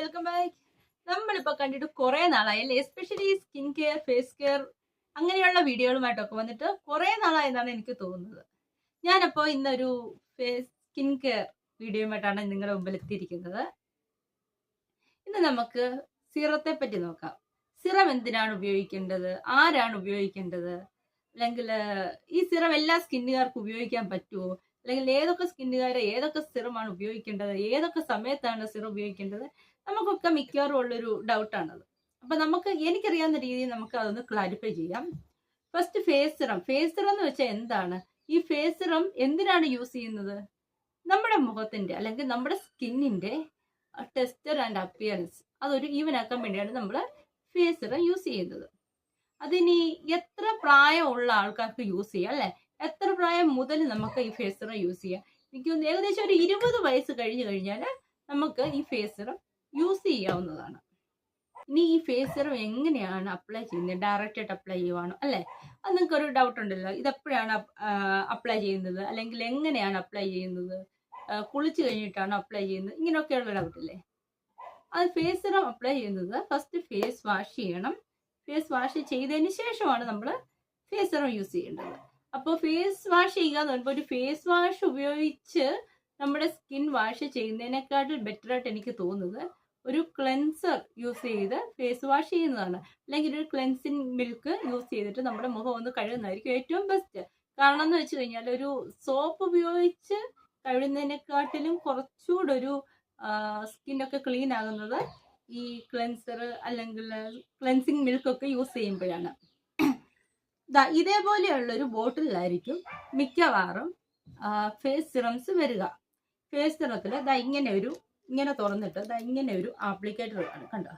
Welcome back നമ്മളിപ്പോൾ കണ്ടിട്ട് കുറേ നാളായി അല്ലേ especially skin care face care അങ്ങനെയുള്ള വീഡിയോകളുമായിട്ടൊക്കെ വന്നിട്ട് കുറേ നാളായി എന്നാണ് എനിക്ക് തോന്നുന്നത്. ഞാനപ്പോ ഇന്നൊരു ഫേസ് സ്കിൻ കെയർ വീഡിയോയുമായിട്ടാണ് നിങ്ങളുടെ മുമ്പിൽ എത്തിയിരിക്കുന്നത്. ഇന്ന് നമുക്ക് സിറത്തെ പറ്റി നോക്കാം. സിറം എന്തിനാണ് ഉപയോഗിക്കേണ്ടത്? ആരാണ് ഉപയോഗിക്കേണ്ടത്? അല്ലെങ്കിൽ ഈ സിറം എല്ലാ സ്കിന്നുകാർക്ക് ഉപയോഗിക്കാൻ പറ്റുമോ അല്ലെങ്കിൽ ഏതൊക്കെ സ്കിന്നുകാരെ ഏതൊക്കെ സിറമാണ് ഉപയോഗിക്കേണ്ടത്? ഏതൊക്കെ സമയത്താണ് സിറം ഉപയോഗിക്കേണ്ടത്? നമുക്കൊക്കെ മിക്കവാറും ഉള്ളൊരു ഡൗട്ടാണത് അപ്പൊ നമുക്ക് എനിക്കറിയാവുന്ന രീതിയിൽ നമുക്ക് അതൊന്ന് ക്ലാരിഫൈ ചെയ്യാം. First face serum face serum എന്ന് വെച്ചാൽ എന്താണ്? ഈ ഫേസ് സിറം എന്തിനാണ് യൂസ് ചെയ്യുന്നത്? നമ്മുടെ മുഖത്തിന്റെ അല്ലെങ്കിൽ നമ്മുടെ സ്കിന്നിന്റെ ടെസ്റ്റർ ആൻഡ് അപ്പിയറൻസ് അതൊരു ഈവൻ ആക്കാൻ വേണ്ടിയാണ് നമ്മൾ ഫേസ് സിറം യൂസ് ചെയ്യുന്നത്. അതിനി എത്ര പ്രായമുള്ള ആൾക്കാർക്ക് യൂസ് ചെയ്യാം അല്ലെ? എത്ര പ്രായം മുതൽ നമുക്ക് ഈ ഫേസ് സിറം യൂസ് ചെയ്യാം? എനിക്ക് ഏകദേശം ഒരു ഇരുപത് വയസ്സ് കഴിഞ്ഞു കഴിഞ്ഞാൽ നമുക്ക് ഈ ഫേസ് സിറം ചെയ്യാവുന്നതാണ്. ഇനി ഈ ഫേസ് സെറം എങ്ങനെയാണ് അപ്ലൈ ചെയ്യുന്നത്? ഡയറക്റ്റ് ആയിട്ട് അപ്ലൈ ചെയ്യുവാണോ? അല്ലേ? അത് നിങ്ങൾക്ക് ഒരു ഡൗട്ട് ഉണ്ടല്ലോ. ഇതെപ്പോഴാണ് അപ്ലൈ ചെയ്യുന്നത്? അല്ലെങ്കിൽ എങ്ങനെയാണ് അപ്ലൈ ചെയ്യുന്നത്? കുളിച്ചു കഴിഞ്ഞിട്ടാണ് അപ്ലൈ ചെയ്യുന്നത്? ഇങ്ങനെയൊക്കെയുള്ള ഡൗട്ട് അല്ലേ അത് ഫേസ് സെറം അപ്ലൈ ചെയ്യുന്നത് ഫസ്റ്റ് ഫേസ് വാഷ് ചെയ്യണം. ഫേസ് വാഷ് ചെയ്തതിന് ശേഷമാണ് നമ്മൾ ഫേസ് സെറം യൂസ് ചെയ്യേണ്ടത്. അപ്പോൾ ഫേസ് വാഷ് ചെയ്യുക എന്ന് പറയുമ്പോൾ ഒരു ഫേസ് വാഷ് ഉപയോഗിച്ച് നമ്മുടെ സ്കിൻ വാഷ് ചെയ്യുന്നതിനേക്കാട്ടിൽ ബെറ്റർ ആയിട്ട് എനിക്ക് തോന്നുന്നത് ഒരു ക്ലെൻസർ യൂസ് ചെയ്ത് ഫേസ് വാഷ് ചെയ്യുന്നതാണ്. അല്ലെങ്കിൽ ഒരു ക്ലെൻസിങ് മിൽക്ക് യൂസ് ചെയ്തിട്ട് നമ്മുടെ മുഖം ഒന്ന് കഴുകുന്നതായിരിക്കും ഏറ്റവും ബെസ്റ്റ് കാരണം എന്ന് വെച്ച് കഴിഞ്ഞാൽ ഒരു സോപ്പ് ഉപയോഗിച്ച് കഴുകുന്നതിനെക്കാട്ടിലും കുറച്ചുകൂടെ ഒരു സ്കിന്നൊക്കെ ക്ലീൻ ആകുന്നത് ഈ ക്ലെൻസർ അല്ലെങ്കിൽ ക്ലെൻസിങ് മിൽക്കൊക്കെ യൂസ് ചെയ്യുമ്പോഴാണ്. ദാ ഇതേപോലെയുള്ള ഒരു ബോട്ടിലായിരിക്കും മിക്കവാറും ഫേസ് സിറംസ് വരിക. ഫേസ് സിറത്തിൽ ദാ ഇങ്ങനെ ഒരു ഇങ്ങനെ തുറന്നിട്ട് അതാ ഇങ്ങനെ ഒരു ആപ്ലിക്കേറ്റർ കാണും കണ്ടോ?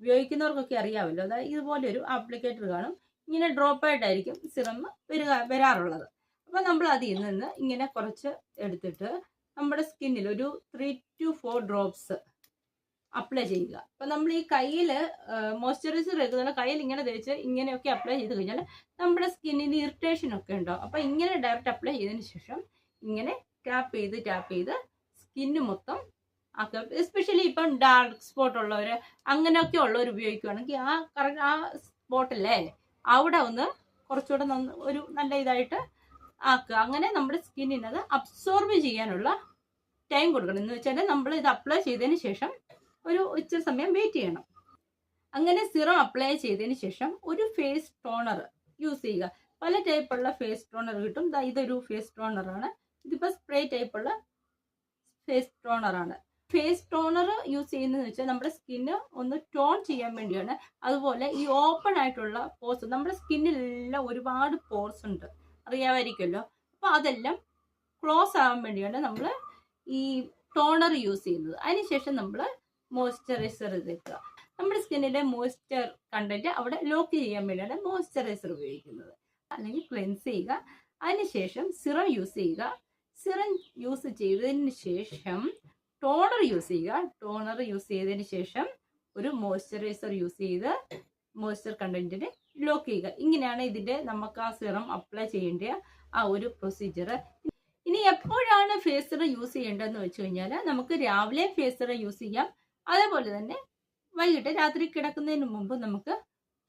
ഉപയോഗിക്കുന്നവർക്കൊക്കെ അറിയാമല്ലോ. അതായത് ഇതുപോലെ ഒരു ആപ്ലിക്കേറ്റർ കാണും. ഇങ്ങനെ ഡ്രോപ്പ് ആയിട്ടായിരിക്കും സിറം വരിക വരാറുള്ളത്. അപ്പോൾ നമ്മൾ അതിൽ നിന്ന് ഇങ്ങനെ കുറച്ച് എടുത്തിട്ട് നമ്മുടെ സ്കിന്നിൽ ഒരു three two four drops apply ചെയ്യുക. അപ്പം നമ്മൾ ഈ കയ്യിൽ മോയ്സ്ചറൈസർ എടുക്കുന്ന കയ്യിൽ ഇങ്ങനെ തേച്ച് ഇങ്ങനെയൊക്കെ അപ്ലൈ ചെയ്ത് കഴിഞ്ഞാൽ നമ്മുടെ സ്കിന്നിന് ഇറിറ്റേഷൻ ഒക്കെ ഉണ്ടോ? അപ്പം ഇങ്ങനെ ഡയറക്റ്റ് അപ്ലൈ ചെയ്തതിന് ശേഷം ഇങ്ങനെ ടാപ്പ് ചെയ്ത് ടാപ്പ് ചെയ്ത് സ്കിന്ന് മൊത്തം ആക്കുക എസ്പെഷ്യലി ഇപ്പം ഡാർക്ക് സ്പോട്ട് ഉള്ളവർ അങ്ങനെയൊക്കെ ഉള്ളവർ ഉപയോഗിക്കുകയാണെങ്കിൽ ആ കറക്റ്റ് ആ സ്പോട്ടല്ലേ അവിടെ ഒന്ന് കുറച്ചുകൂടെ നന്ന ഒരു നല്ല ഇതായിട്ട് ആക്കുക. അങ്ങനെ നമ്മുടെ സ്കിന്നിനത് അബ്സോർബ് ചെയ്യാനുള്ള ടൈം കൊടുക്കണം. എന്ന് വെച്ചാൽ നമ്മൾ ഇത് അപ്ലൈ ചെയ്തതിന് ശേഷം ഒരു ഉച്ച സമയം വെയിറ്റ് ചെയ്യണം. അങ്ങനെ സിറം അപ്ലൈ ചെയ്തതിന് ശേഷം ഒരു ഫേസ് ടോണർ യൂസ് ചെയ്യുക. പല ടൈപ്പുള്ള ഫേസ് ടോണർ കിട്ടും. ഇതൊരു ഫേസ് ടോണറാണ് ഇതിപ്പോൾ സ്പ്രേ ടൈപ്പുള്ള ഫേസ് ടോണറാണ് ഫേസ് ടോണർ യൂസ് ചെയ്യുന്നതെന്ന് വെച്ചാൽ നമ്മുടെ സ്കിന്ന് ഒന്ന് ടോൺ ചെയ്യാൻ വേണ്ടിയാണ്. അതുപോലെ ഈ ഓപ്പൺ ആയിട്ടുള്ള പോർസ് നമ്മുടെ സ്കിന്നിലെല്ലാം ഒരുപാട് പോർസ് ഉണ്ട്. അറിയാമായിരിക്കുമല്ലോ? അപ്പോൾ അതെല്ലാം ക്ലോസ് ആവാൻ വേണ്ടിയാണ് നമ്മൾ ഈ ടോണർ യൂസ് ചെയ്യുന്നത്. അതിനുശേഷം നമ്മൾ മോയ്സ്ചറൈസർ തേക്കുക നമ്മുടെ സ്കിന്നിലെ മോയ്സ്ചർ കണ്ടന്റ് അവിടെ ലോക്ക് ചെയ്യാൻ വേണ്ടിയാണ് മോയ്സ്ചറൈസർ ഉപയോഗിക്കുന്നത്. അല്ലെങ്കിൽ ക്ലെൻസ് ചെയ്യുക. അതിനുശേഷം സിറം യൂസ് ചെയ്യുക. സിറം യൂസ് ചെയ്തതിന് ശേഷം ടോണർ യൂസ് ചെയ്യുക. ടോണർ യൂസ് ചെയ്തതിന് ശേഷം ഒരു മോയ്സ്ചറൈസർ യൂസ് ചെയ്ത് മോയ്സ്ചർ കണ്ടന്റിനെ ലോക്ക് ചെയ്യുക. ഇങ്ങനെയാണ് ഇതിന്റെ നമുക്ക് ആ സിറം അപ്ലൈ ചെയ്യേണ്ട ആ ഒരു പ്രൊസീജിയർ ഇനി എപ്പോഴാണ് ഫേസ് യൂസ് ചെയ്യേണ്ടതെന്ന് വെച്ച് കഴിഞ്ഞാൽ നമുക്ക് രാവിലെ ഫേസ് യൂസ് ചെയ്യാം. അതേപോലെ തന്നെ വൈകിട്ട് രാത്രി കിടക്കുന്നതിന് മുമ്പ് നമുക്ക്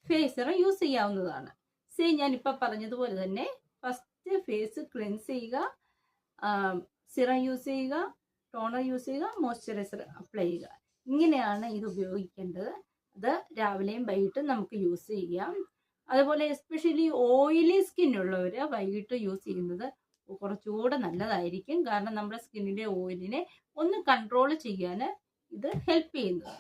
ഫേസ് യൂസ് ചെയ്യാവുന്നതാണ്. സെയിം ഞാൻ ഇപ്പൊ പറഞ്ഞതുപോലെ തന്നെ ഫസ്റ്റ് ഫേസ് ക്ലെൻസ് ചെയ്യുക സിറം യൂസ് ചെയ്യുക ടോണർ യൂസ് ചെയ്യുക മോയ്സ്ചറൈസർ അപ്ലൈ ചെയ്യുക. ഇങ്ങനെയാണ് ഇത് ഉപയോഗിക്കേണ്ടത്. അത് രാവിലെയും വൈകിട്ടും നമുക്ക് യൂസ് ചെയ്യാം. അതുപോലെ എസ്പെഷ്യലി ഓയിലി സ്കിന്നുള്ളവർ വൈകിട്ട് യൂസ് ചെയ്യുന്നത് കുറച്ചുകൂടെ നല്ലതായിരിക്കും. കാരണം നമ്മുടെ സ്കിന്നിന്റെ ഓയിലിനെ ഒന്ന് കൺട്രോൾ ചെയ്യാൻ ഇത് ഹെൽപ്പ് ചെയ്യുന്നു.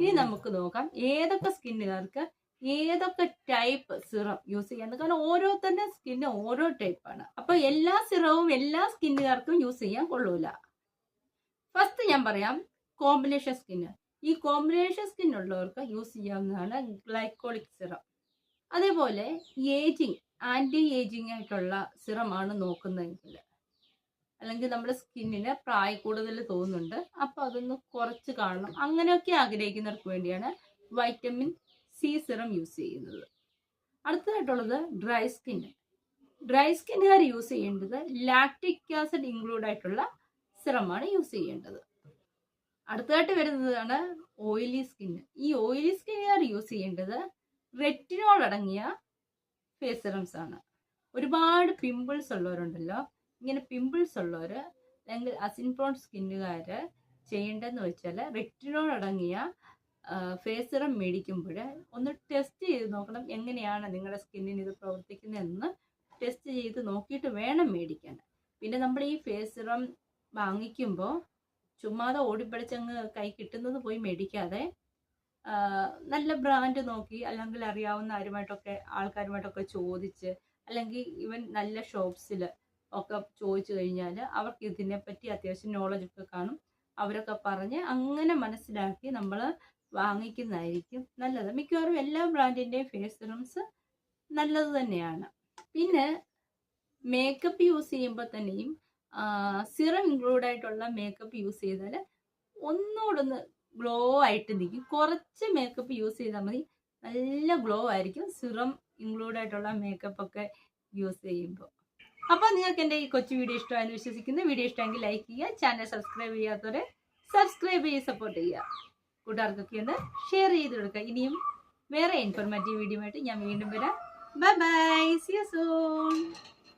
ഇനി നമുക്ക് നോക്കാം ഏതൊക്കെ സ്കിന്നുകാർക്ക് ഏതൊക്കെ ടൈപ്പ് സിറം യൂസ് ചെയ്യാൻ കാരണം ഓരോരുത്തരുടെ സ്കിന്ന് ഓരോ ടൈപ്പാണ് അപ്പൊ എല്ലാ സിറവും എല്ലാ സ്കിന്നുകാർക്കും യൂസ് ചെയ്യാൻ കൊള്ളൂല. ഫസ്റ്റ് ഞാൻ പറയാം കോമ്പിനേഷൻ സ്കിന്ന് ഈ കോമ്പിനേഷൻ സ്കിൻ ഉള്ളവർക്ക് യൂസ് ചെയ്യാവുന്നതാണ് ഗ്ലൈക്കോളിക് സിറം അതേപോലെ ഏജിങ് ആന്റി ഏജിങ് ആയിട്ടുള്ള സിറമാണ് നോക്കുന്നതെങ്കിൽ. അല്ലെങ്കിൽ നമ്മുടെ സ്കിന്നിന് പ്രായ കൂടുതൽ തോന്നുന്നുണ്ട്. അപ്പോൾ അതൊന്ന് കുറച്ച് കാണണം. അങ്ങനെയൊക്കെ ആഗ്രഹിക്കുന്നവർക്ക് വേണ്ടിയാണ് വൈറ്റമിൻ സി സിറം യൂസ് ചെയ്യുന്നത്. അടുത്തതായിട്ടുള്ളത് ഡ്രൈ സ്കിൻ ഡ്രൈ സ്കിന്നുകാർ യൂസ് ചെയ്യേണ്ടത് ലാക്ടിക് ആസിഡ് ഇൻക്ലൂഡ് ആയിട്ടുള്ള സിറമാണ് യൂസ് ചെയ്യേണ്ടത്. അടുത്തതായിട്ട് വരുന്നതാണ് ഓയിലി സ്കിന്ന് ഈ ഓയിലി സ്കിൻ ആണ് യൂസ് ചെയ്യേണ്ടത്. റെറ്റിനോൾ അടങ്ങിയ ഫേസ് സിറംസ് ആണ്. ഒരുപാട് പിമ്പിൾസ് ഉള്ളവരുണ്ടല്ലോ. ഇങ്ങനെ പിമ്പിൾസ് ഉള്ളവർ അല്ലെങ്കിൽ അസിൻപ്രോൺ സ്കിന്നുകാർ ചെയ്യേണ്ടതെന്ന് വെച്ചാൽ റെറ്റിനോൾ അടങ്ങിയ ഫേസ് സിറം മേടിക്കുമ്പോൾ ഒന്ന് ടെസ്റ്റ് ചെയ്ത് നോക്കണം എങ്ങനെയാണ് നിങ്ങളുടെ സ്കിന്നിന് ഇത് പ്രവർത്തിക്കുന്നതെന്ന് ടെസ്റ്റ് ചെയ്ത് നോക്കിയിട്ട് വേണം മേടിക്കാൻ. പിന്നെ നമ്മൾ ഈ ഫേസ് സിറം വാങ്ങിക്കുമ്പോൾ ചുമ്മാതെ ഓടിപ്പടിച്ചങ്ങ് കൈ കിട്ടുന്നത് പോയി മേടിക്കാതെ നല്ല ബ്രാൻഡ് നോക്കി അല്ലെങ്കിൽ അറിയാവുന്ന ആരുമായിട്ടൊക്കെ ആൾക്കാരുമായിട്ടൊക്കെ ചോദിച്ച് അല്ലെങ്കിൽ ഇവൻ നല്ല ഷോപ്സിൽ ഒക്കെ ചോദിച്ചു കഴിഞ്ഞാൽ അവർക്ക് ഇതിനെപ്പറ്റി അത്യാവശ്യം നോളജ് ഒക്കെ കാണും. അവരൊക്കെ പറഞ്ഞ് അങ്ങനെ മനസ്സിലാക്കി നമ്മൾ വാങ്ങിക്കുന്നതായിരിക്കും നല്ലത്. മിക്കവാറും എല്ലാ ബ്രാൻഡിന്റെയും ഫേസ് സിറംസ് നല്ലത് തന്നെയാണ്. പിന്നെ മേക്കപ്പ് യൂസ് ചെയ്യുമ്പോൾ തന്നെയും സിറം ഇൻക്ലൂഡ് ആയിട്ടുള്ള മേക്കപ്പ് യൂസ് ചെയ്താൽ ഒന്നുകൂടൊന്ന് ഗ്ലോ ആയിട്ട് നിൽക്കും കുറച്ച് മേക്കപ്പ് യൂസ് ചെയ്താൽ മതി. നല്ല ഗ്ലോ ആയിരിക്കും സിറം ഇൻക്ലൂഡ് ആയിട്ടുള്ള മേക്കപ്പ് ഒക്കെ യൂസ് ചെയ്യുമ്പോൾ അപ്പോൾ നിങ്ങൾക്ക് എന്റെ ഈ കൊച്ചു വീഡിയോ ഇഷ്ടമായെന്ന് വിശ്വസിക്കുന്നു. വീഡിയോ ഇഷ്ടമെങ്കിൽ ലൈക്ക് ചെയ്യുക ചാനൽ സബ്സ്ക്രൈബ് ചെയ്യാത്തവരെ സബ്സ്ക്രൈബ് ചെയ്ത് സപ്പോർട്ട് ചെയ്യുക. കൂട്ടുകാർക്കൊക്കെ ഒന്ന് ഷെയർ ചെയ്ത് കൊടുക്കുക. ഇനിയും വേറെ ഇൻഫോർമാറ്റീവ് വീഡിയോ ആയിട്ട് ഞാൻ വീണ്ടും വരാം. Bye bye C U